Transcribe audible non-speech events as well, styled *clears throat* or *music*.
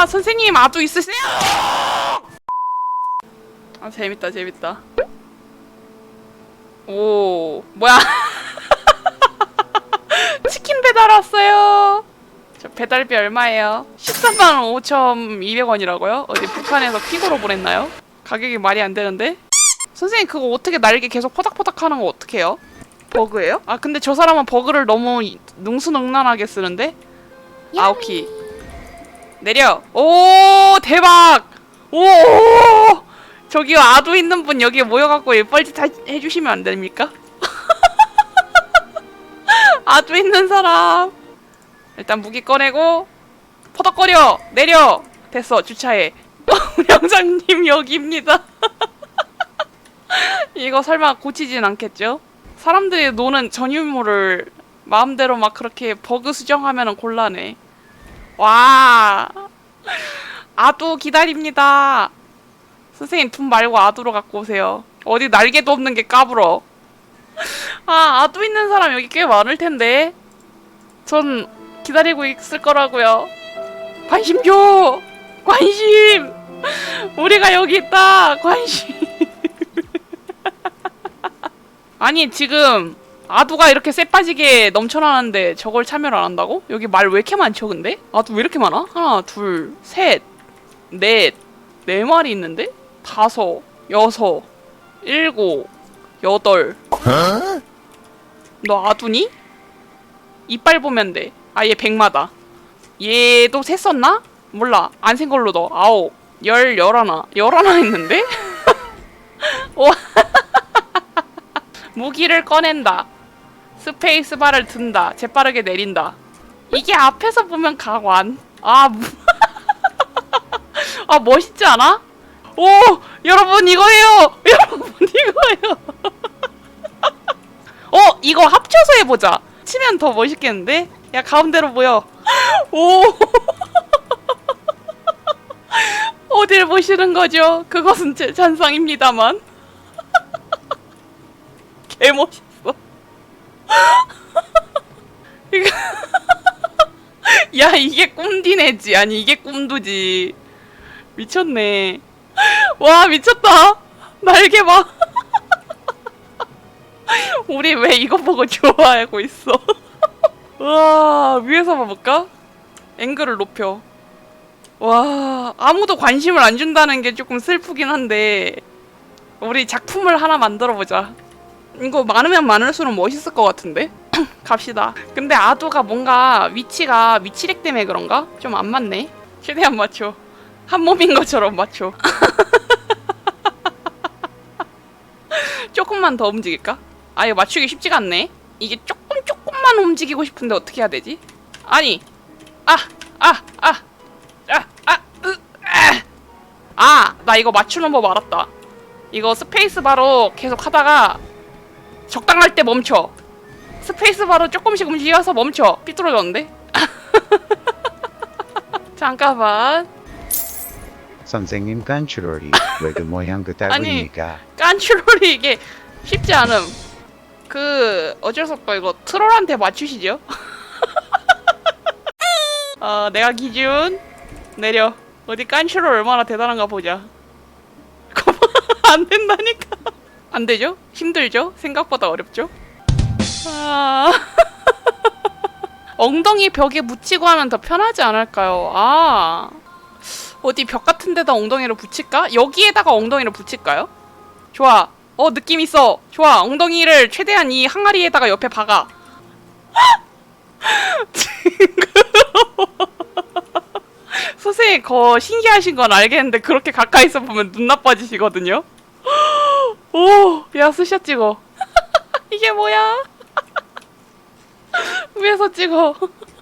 아 선생님 아도 있으세요? 아 재밌다 재밌다. 오 뭐야? *laughs* 치킨 배달 왔어요. 저 배달비 얼마예요? 13만 5,200원이라고요? 어디 북한에서 픽으로 보냈나요? 가격이 말이 안 되는데? 선생님 그거 어떻게 날개 계속 포닥포닥 하는 거 어떻게 해요? 버그예요? 아 근데 저 사람은 버그를 너무 이- 능수능란하게 쓰는데? 아오키 내려. 오 대박. 오 저기 아도 있는 분 여기 모여갖고 뻘짓 하- 해주시면 안 됩니까? *laughs* 아도 있는 사람. 일단 무기 꺼내고 퍼덕거려. 내려. 됐어 주차해. *laughs* 영장님 여기입니다. *laughs* 이거 설마 고치진 않겠죠? 사람들이 노는 전유물을 마음대로 막 그렇게 버그 수정하면 곤란해 와. 아도 기다립니다. 선생님 돈 말고 아도로 갖고 오세요. 어디 날개도 없는 게 까불어. 아 아도 있는 사람 여기 꽤 많을 텐데. 전 기다리고 있을 거라고요. 관심 줘 관심! 우리가 여기 있다! 관심! *laughs* 아니 지금 아두가 이렇게 쎄 빠지게 넘쳐나는데 저걸 참여를 안 한다고? 여기 말 왜 이렇게 많죠 근데? 아두 왜 이렇게 많아? 하나 둘셋넷네 마리 있는데? 다섯 여섯 일곱 여덟 너 아두니? 이빨 보면 돼. 아, 얘 백마다. 얘도 셌었나? 몰라. 안 센 걸로 너. 아홉, 열, 열하나. 열하나 있는데? *laughs* 와. *laughs* 무기를 꺼낸다. 스페이스 바를 든다. 재빠르게 내린다. 이게 앞에서 보면 가관. 아, 무... *laughs* 아, 멋있지 않아? 오! 여러분, 이거예요! *laughs* 여러분, 이거예요! *laughs* 어, 이거 합쳐서 해보자. 치면 더 멋있겠는데? 야, 가운데로 모여. 오! 어딜 보시는 거죠? 그것은 제 잔상입니다만. 개 멋있어. 이거 *laughs* 야, 이게 꿈디네지. 아니, 이게 꿈두지. 미쳤네. 와, 미쳤다. 날개 봐. *laughs* 우리 왜 이거 보고 좋아하고 있어? *laughs* 와 위에서 봐볼까? 앵글을 높여. 와 아무도 관심을 안 준다는 게 조금 슬프긴 한데 우리 작품을 하나 만들어 보자. 이거 많으면 많을수록 멋있을 것 같은데? *clears throat* 갑시다. 근데 아도가 뭔가 위치가 위치렉 때문에 그런가? 좀 안 맞네. 최대한 맞춰. 한 몸인 것처럼 맞춰. *laughs* 조금만 더 움직일까? 아 이거 맞추기 쉽지가 않네. 이게 조금 조금만 움직이고 싶은데 어떻게 해야 되지? 아니, 아, 아, 아, 아, 아, 으, 아, 아, 나 이거 맞추는 법 알았다. 이거 스페이스 바로 계속 하다가 적당할 때 멈춰. 스페이스 바로 조금씩 움직여서 멈춰. 삐뚤어졌는데? *laughs* 잠깐만. 선생님 깐추러리 왜그 모양 아니. 그따구입니까? 깐츄롤이 이게 쉽지 않음. 그 어쩔 수 없고 이거 트롤한테 맞추시죠. *laughs* 어 내가 기준 내려 어디 깐츄롤 얼마나 대단한가 보자. *laughs* 안 된다니까. 안 되죠? 힘들죠? 생각보다 어렵죠? 아... *laughs* 엉덩이 벽에 묻히고 하면 더 편하지 않을까요? 아 어디 벽 같은 데다 엉덩이를 붙일까? 여기에다가 엉덩이를 붙일까요? 좋아. 어, 느낌 있어. 좋아. 엉덩이를 최대한 이 항아리에다가 옆에 박아. *laughs* 선생님, 거 신기하신 건 알겠는데 그렇게 가까이서 보면 눈 나빠지시거든요. 오, 야, 스샷 찍어. *laughs* 이게 뭐야? *laughs* 위에서 찍어. *laughs*